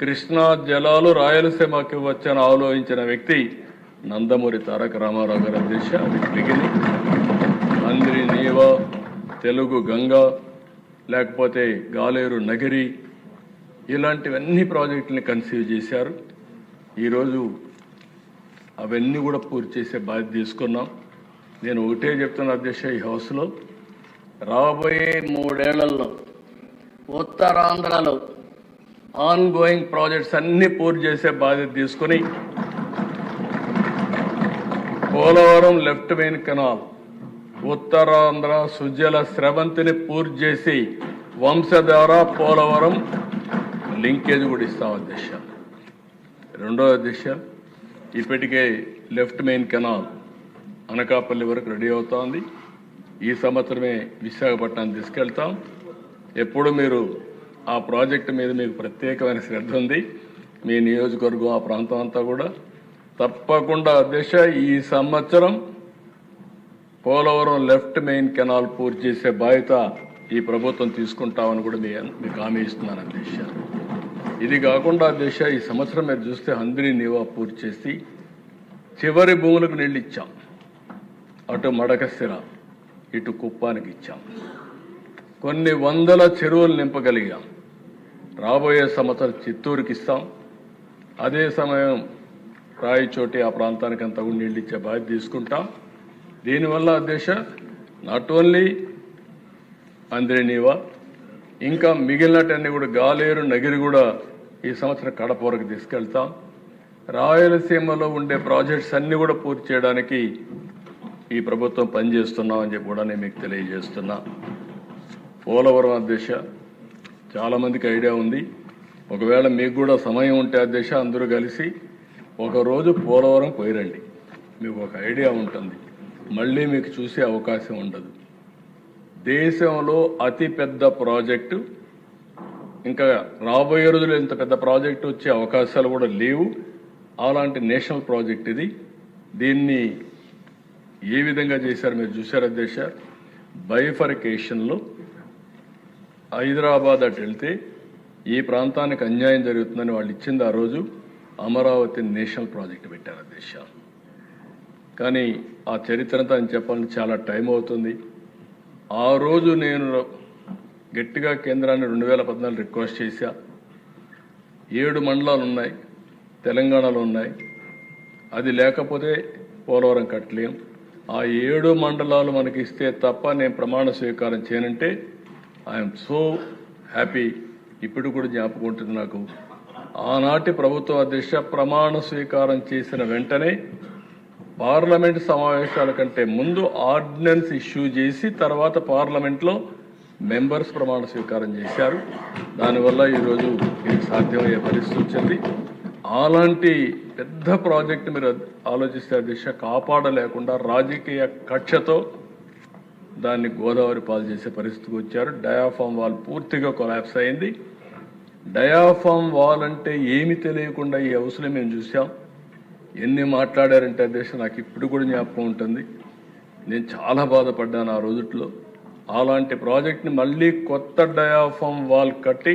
కృష్ణా జలాలు రాయలసీమకి వచ్చని ఆలోచించిన వ్యక్తి నందమూరి తారక రామారావు గారి అధ్యక్ష అది బిగినింగ్ నీవ తెలుగు గంగ లేకపోతే గాలేరు నగిరి ఇలాంటివన్నీ ప్రాజెక్టుని కన్సీవ్ చేశారు. ఈరోజు అవన్నీ కూడా పూర్తి చేసే బాధ్యత తీసుకున్నాం. నేను ఒకటే చెప్తున్న అధ్యక్ష ఈ హౌస్లో రాబోయే మూడేళ్ళలో ఉత్తరాంధ్రలో ఆన్ గోయింగ్ ప్రాజెక్ట్స్ అన్ని పూర్తి చేసే బాధ్యత తీసుకుని Polavaram left main canal Uttarandhra Sujala స్రవంతిని పూర్తి చేసి వంశధార పోలవరం లింకేజ్ కూడా ఇస్తాం అధ్యక్ష. రెండో అధ్యక్ష ఇప్పటికే లెఫ్ట్ మెయిన్ కెనాల్ అనకాపల్లి వరకు రెడీ అవుతోంది. ఈ సంవత్సరమే విశాఖపట్నం తీసుకెళ్తాం. ఎప్పుడు మీరు ఆ ప్రాజెక్టు మీద మీకు ప్రత్యేకమైన శ్రద్ధ ఉంది. మీ నియోజకవర్గం ఆ ప్రాంతం అంతా కూడా. తప్పకుండా అధ్యక్ష ఈ సంవత్సరం పోలవరం లెఫ్ట్ మెయిన్ కెనాల్ పూర్తి చేసే బాధ్యత ఈ ప్రభుత్వం తీసుకుంటామని కూడా మీ మీకు హామీ ఇస్తున్నాను అధ్యక్ష. ఇది కాకుండా అధ్యక్ష ఈ సంవత్సరం మీరు చూస్తే హంద్రి నీవా పూర్తి చేసి చివరి భూములకు నీళ్ళు ఇచ్చాం. అటు మడకశిర ఇటు కుప్పానికి ఇచ్చాం. కొన్ని వందల చెరువులు నింపగలిగాం. రాబోయే సంవత్సరం చిత్తూరుకి ఇస్తాం. అదే సమయం రాయచోటి ఆ ప్రాంతానికి అంతా కూడా నీళ్ళు ఇచ్చే బాధ్యత తీసుకుంటాం. దీనివల్ల దేశ నాట్ ఓన్లీ అంద్రేనీవా ఇంకా మిగిలినటన్ని కూడా గాలేరు నగిరి కూడా ఈ సంవత్సరం కడప వరకు తీసుకెళ్తాం. రాయలసీమలో ఉండే ప్రాజెక్ట్స్ అన్నీ కూడా పూర్తి చేయడానికి ఈ ప్రభుత్వం పనిచేస్తున్నామని చెప్పి కూడా నేను మీకు తెలియజేస్తున్నా. పోలవరం అధ్యక్ష చాలామందికి ఐడియా ఉంది. ఒకవేళ మీకు కూడా సమయం ఉంటే అధ్యక్ష అందరూ కలిసి ఒకరోజు పోలవరం పోయిరండి. మీకు ఒక ఐడియా ఉంటుంది. మళ్ళీ మీకు చూసే అవకాశం ఉండదు. దేశంలో అతి పెద్ద ప్రాజెక్టు ఇంకా రాబోయే రోజులు ఇంత పెద్ద ప్రాజెక్టు వచ్చే అవకాశాలు కూడా లేవు. అలాంటి నేషనల్ ప్రాజెక్ట్ ఇది. దీన్ని ఏ విధంగా చేశారు మీరు చూశారు అధ్యక్ష బైఫర్కేషన్లో హైదరాబాద్ అటు వెళ్తే ఈ ప్రాంతానికి అన్యాయం జరుగుతుందని వాళ్ళు ఇచ్చింది ఆ రోజు అమరావతి నేషనల్ ప్రాజెక్ట్ పెట్టారు అధ్యక్ష కానీ ఆ చరిత్రతో అని చెప్పాలని చాలా టైం అవుతుంది. ఆ రోజు నేను గట్టిగా కేంద్రాన్ని రెండు వేల పద్నాలుగు రిక్వెస్ట్ చేశా. ఏడు మండలాలు ఉన్నాయి తెలంగాణలో ఉన్నాయి. అది లేకపోతే పోలవరం కట్టలేం. ఆ ఏడు మండలాలు మనకి ఇస్తే తప్ప నేను ప్రమాణ స్వీకారం చేయనంటే ఐఎమ్ సో హ్యాపీ ఇప్పుడు కూడా జ్ఞాపకం ఉంటుంది నాకు. ఆనాటి ప్రభుత్వ అధ్యక్ష ప్రమాణ స్వీకారం చేసిన వెంటనే పార్లమెంట్ సమావేశాల కంటే ముందు ఆర్డినెన్స్ ఇష్యూ చేసి తర్వాత పార్లమెంట్లో మెంబర్స్ ప్రమాణ స్వీకారం చేశారు. దానివల్ల ఈరోజు ఇది సాధ్యమయ్యే పరిస్థితి వచ్చింది. అలాంటి పెద్ద ప్రాజెక్ట్ మీరు ఆలోచిస్తే దిశ కాపాడలేకుండా రాజకీయ కక్షతో దాన్ని గోదావరి పాలు చేసే పరిస్థితికి వచ్చారు. డయాఫామ్ వాల్ పూర్తిగా కొలాప్స్ అయింది. డయాఫామ్ వాల్ అంటే ఏమి తెలియకుండా ఈ అవసరం మేము చూసాం ఎన్ని మాట్లాడారంటే అధ్యక్ష నాకు ఇప్పుడు కూడా జ్ఞాపకం ఉంటుంది. నేను చాలా బాధపడ్డాను ఆ రోజుట్లో అలాంటి ప్రాజెక్ట్ని మళ్ళీ కొత్త డయాఫామ్ వాల్ కట్టి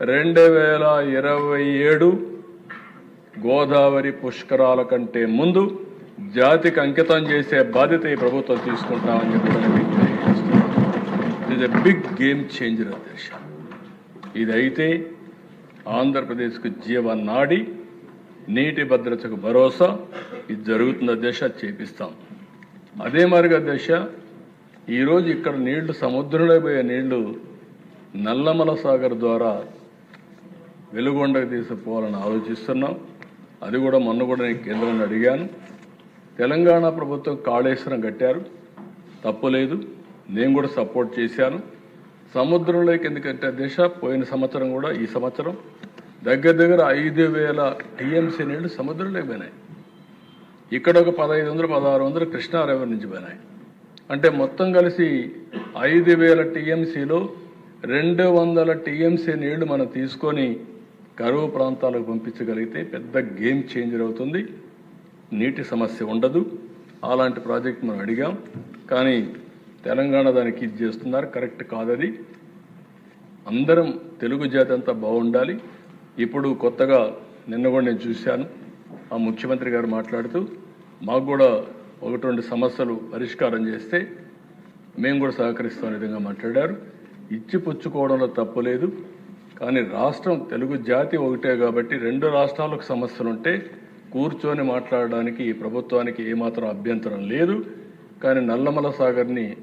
రెండు వేల ఇరవై ఏడు గోదావరి పుష్కరాల కంటే ముందు జాతికి అంకితం చేసే బాధ్యత ఈ ప్రభుత్వం తీసుకుంటామని చెప్పి ఎ బిగ్ గేమ్ చేంజర్ అధ్యక్ష ఇదైతే ఆంధ్రప్రదేశ్కు జీవనాడి నీటి భద్రతకు భరోసా ఇది జరుగుతుంది అధ్యక్ష చేపిస్తాం. అదే మరిగా అధ్యక్ష ఈరోజు ఇక్కడ నీళ్ళు సముద్రంలో పోయే నీళ్ళు నల్లమల సాగర్ ద్వారా వెలుగొండకు తీసుకుపోవాలని ఆలోచిస్తున్నాం. అది కూడా మొన్న కూడా నేను కేంద్రాన్ని అడిగాను. తెలంగాణ ప్రభుత్వం కాళేశ్వరం కట్టారు. తప్పులేదు నేను కూడా సపోర్ట్ చేశాను. సముద్రంలోకి ఎందుకంటే దిశ పోయిన సంవత్సరం కూడా ఈ సంవత్సరం. దగ్గర దగ్గర ఐదు వేల టీఎంసీ నీళ్ళు సముద్రంలోకి పోయినాయి. ఇక్కడ ఒక పదహైదు వందలు పదహారు వందలు కృష్ణా రివర్ నుంచి పోయినాయి. అంటే మొత్తం కలిసి ఐదు వేల టీఎంసీలో రెండు వందల టీఎంసీ నీళ్ళు మనం తీసుకొని కరువు ప్రాంతాలకు పంపించగలిగితే పెద్ద గేమ్ చేంజర్ అవుతుంది. నీటి సమస్య ఉండదు. అలాంటి ప్రాజెక్ట్ మనం అడిగాం. కానీ తెలంగాణ దానికి ఇది చేస్తున్నారు. కరెక్ట్ కాదది. అందరం తెలుగు జాతి అంతా బాగుండాలి. ఇప్పుడు కొత్తగా నిన్న కూడా నేను చూశాను. ఆ ముఖ్యమంత్రి గారు మాట్లాడుతూ మాకు కూడా ఒకటి రెండు సమస్యలు పరిష్కారం చేస్తే మేము కూడా సహకరిస్తాం విధంగా మాట్లాడారు. ఇచ్చి పుచ్చుకోవడంలో తప్పు లేదు. కానీ రాష్ట్రం తెలుగు జాతి ఒకటే కాబట్టి రెండు రాష్ట్రాలకు సమస్యలు ఉంటే కూర్చొని మాట్లాడడానికి ఈ ప్రభుత్వానికి ఏమాత్రం అభ్యంతరం లేదు. కానీ నల్లమల సాగర్ని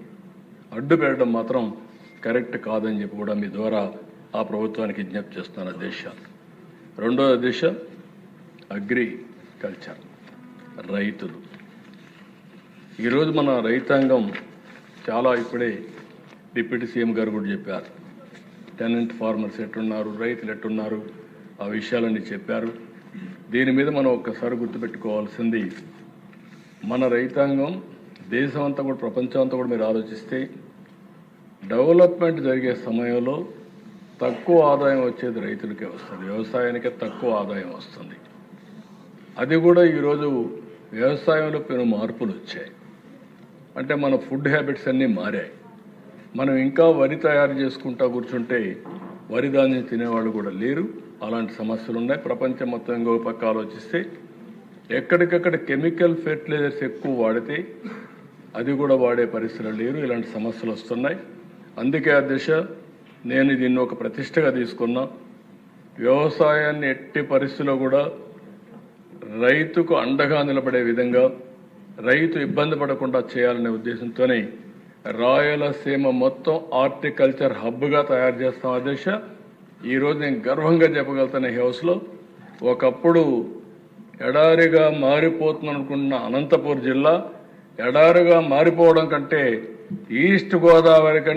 అడ్డు పెట్టడం మాత్రం కరెక్ట్ కాదని చెప్పి కూడా మీ ద్వారా ఆ ప్రభుత్వానికి విజ్ఞప్తి చేస్తున్నాను అధ్యక్ష రెండో అధ్యక్ష అగ్రికల్చర్ రైతులు. ఈరోజు మన రైతాంగం చాలా ఇప్పుడే డిప్యూటీ సీఎం గారు కూడా చెప్పారు. టెనెంట్ ఫార్మర్స్ ఎట్టున్నారు రైతులు ఎట్టున్నారు ఆ విషయాలన్నీ చెప్పారు. దీని మీద మనం ఒక్కసారి గుర్తుపెట్టుకోవాల్సింది మన రైతాంగం దేశం అంతా కూడా ప్రపంచం అంతా కూడా మీరు ఆలోచిస్తే డెవలప్మెంట్ జరిగే సమయంలో తక్కువ ఆదాయం వచ్చేది రైతులకే వస్తుంది. వ్యవసాయానికే తక్కువ ఆదాయం వస్తుంది. అది కూడా ఈరోజు వ్యవసాయంలో పెను మార్పులు వచ్చాయి. అంటే మన ఫుడ్ హ్యాబిట్స్ అన్నీ మారాయి. మనం ఇంకా వరి తయారు చేసుకుంటా కూర్చుంటే వరి ధాన్యం తినేవాళ్ళు కూడా లేరు. అలాంటి సమస్యలు ఉన్నాయి. ప్రపంచం మొత్తం ఇంకో పక్క ఆలోచిస్తే ఎక్కడికక్కడ కెమికల్ ఫెర్టిలైజర్స్ ఎక్కువ వాడితే అది కూడా వాడే పరిస్థితులు లేరు ఇలాంటి సమస్యలు వస్తున్నాయి. అందుకే ఆ దిశ నేను దీన్ని ఒక ప్రతిష్టగా తీసుకున్నా. వ్యవసాయాన్ని ఎట్టి పరిస్థితిలో కూడా రైతుకు అండగా నిలబడే విధంగా రైతు ఇబ్బంది పడకుండా చేయాలనే ఉద్దేశంతోనే రాయలసీమ మొత్తం హార్టికల్చర్ హబ్గా తయారు చేస్తాం అధ్యక్ష ఈరోజు నేను గర్వంగా చెప్పగలుగుతాను ఈ హౌస్లో ఒకప్పుడు ఎడారిగా మారిపోతుంది అనంతపూర్ జిల్లా ఎడారుగా మారిపోవడం కంటే ఈస్ట్ గోదావరి కంటే